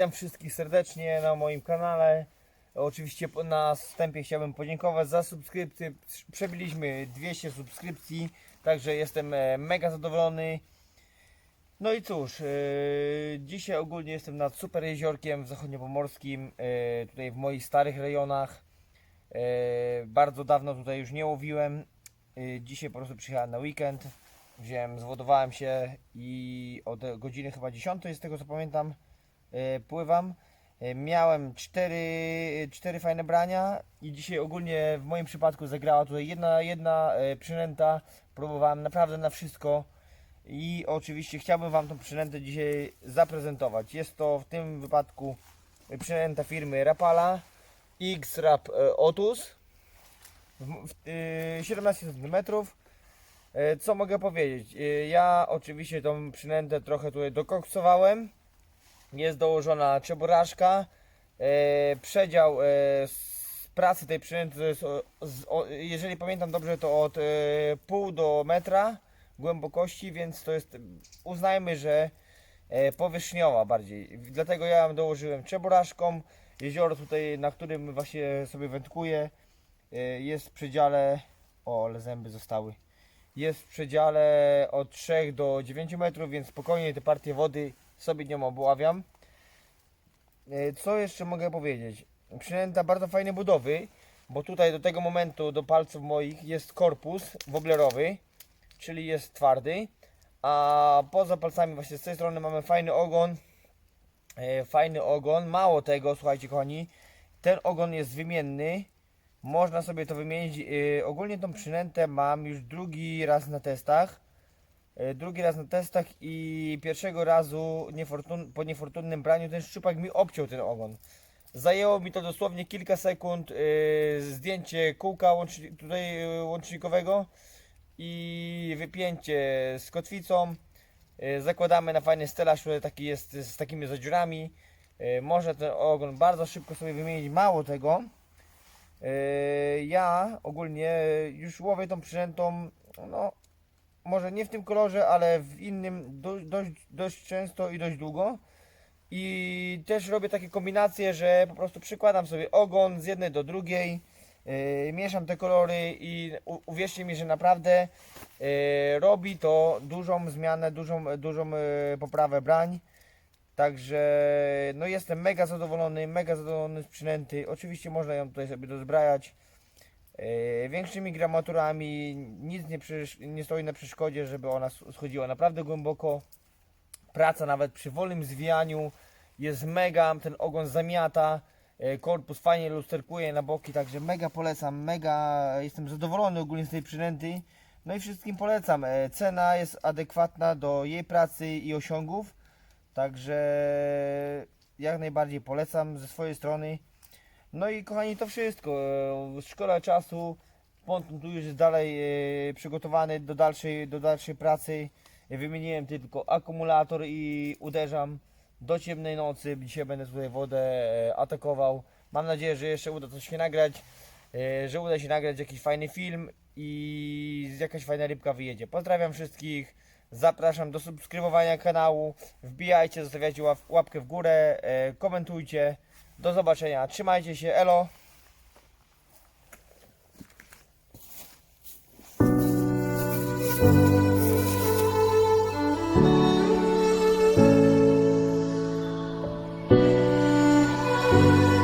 Witam wszystkich serdecznie na moim kanale. Oczywiście na wstępie chciałbym podziękować za subskrypcję. Przebiliśmy 200 subskrypcji, także jestem e, mega zadowolony. No i cóż, e, dzisiaj ogólnie jestem nad super jeziorkiem w zachodniopomorskim, e, tutaj w moich starych rejonach. Bardzo dawno tutaj już nie łowiłem. Dzisiaj po prostu przyjechałem na weekend. Wziąłem, zwodowałem się i od godziny chyba 10 z tego co pamiętam pływam. E, Miałem cztery, cztery fajne brania i dzisiaj ogólnie w moim przypadku zagrała tutaj jedna, jedna e, przynęta. Próbowałem naprawdę na wszystko i oczywiście chciałbym Wam tą przynętę dzisiaj zaprezentować. Jest to w tym wypadku przynęta firmy Rapala X-Rap e, Otus w, w, e, 17 cm. E, Co mogę powiedzieć? E, Ja oczywiście tą przynętę trochę tutaj dokoksowałem. Jest dołożona czeburaszka. E, Przedział e, pracy tej przynęty jest, jeżeli pamiętam dobrze, to od e, pół do metra głębokości, więc to jest, uznajmy, że powierzchniowa bardziej. Dlatego ja ją dołożyłem czeburaszką. Jezioro tutaj, na którym właśnie sobie wędkuję, jest w przedziale, o ale zęby zostały, jest w przedziale od 3 do 9 metrów, więc spokojnie te partie wody sobie nią obławiam. E, Co jeszcze mogę powiedzieć? Przynęta bardzo fajnej budowy, bo tutaj do tego momentu, do palców moich jest korpus woblerowy, czyli jest twardy, a poza palcami właśnie z tej strony mamy fajny ogon, e, fajny ogon, mało tego, słuchajcie kochani, ten ogon jest wymienny, można sobie to wymienić, e, ogólnie tą przynętę mam już drugi raz na testach, drugi raz na testach i pierwszego razu niefortun, po niefortunnym braniu ten szczupak mi obciął ten ogon. Zajęło mi to dosłownie kilka sekund, e, zdjęcie kółka łączni, tutaj e, łącznikowego i wypięcie z kotwicą. E, zakładamy na fajny stelaż, który taki jest z takimi zadziurami. E, można ten ogon bardzo szybko sobie wymienić. Mało tego, e, ja ogólnie już łowię tą przynętą, no może nie w tym kolorze, ale w innym do, dość, dość często i dość długo. I też robię takie kombinacje, że po prostu przykładam sobie ogon z jednej do drugiej, yy, mieszam te kolory i u, uwierzcie mi, że naprawdę yy, robi to dużą zmianę, dużą, dużą yy, poprawę brań. Także no jestem mega zadowolony, mega zadowolony z przynęty. Oczywiście można ją tutaj sobie dozbrajać. E, większymi gramaturami nic nie, nie stoi na przeszkodzie, żeby ona schodziła naprawdę głęboko. Praca nawet przy wolnym zwijaniu jest mega, ten ogon zamiata, e, korpus fajnie lusterkuje na boki, także mega polecam, mega jestem zadowolony ogólnie z tej przynęty. No i wszystkim polecam. E, Cena jest adekwatna do jej pracy i osiągów, także jak najbardziej polecam ze swojej strony. No i kochani, to wszystko. E, Szkoda czasu. Ponton tu już jest dalej e, przygotowany do dalszej, do dalszej pracy. Wymieniłem tylko akumulator i uderzam do ciemnej nocy. Dzisiaj będę tutaj wodę e, atakował. Mam nadzieję, że jeszcze uda to się nagrać. Że uda się nagrać jakiś fajny film i jakaś fajna rybka wyjedzie. Pozdrawiam wszystkich. Zapraszam do subskrybowania kanału. Wbijajcie, zostawiajcie łap- łapkę w górę, komentujcie. Do zobaczenia. Trzymajcie się. Elo. Day in,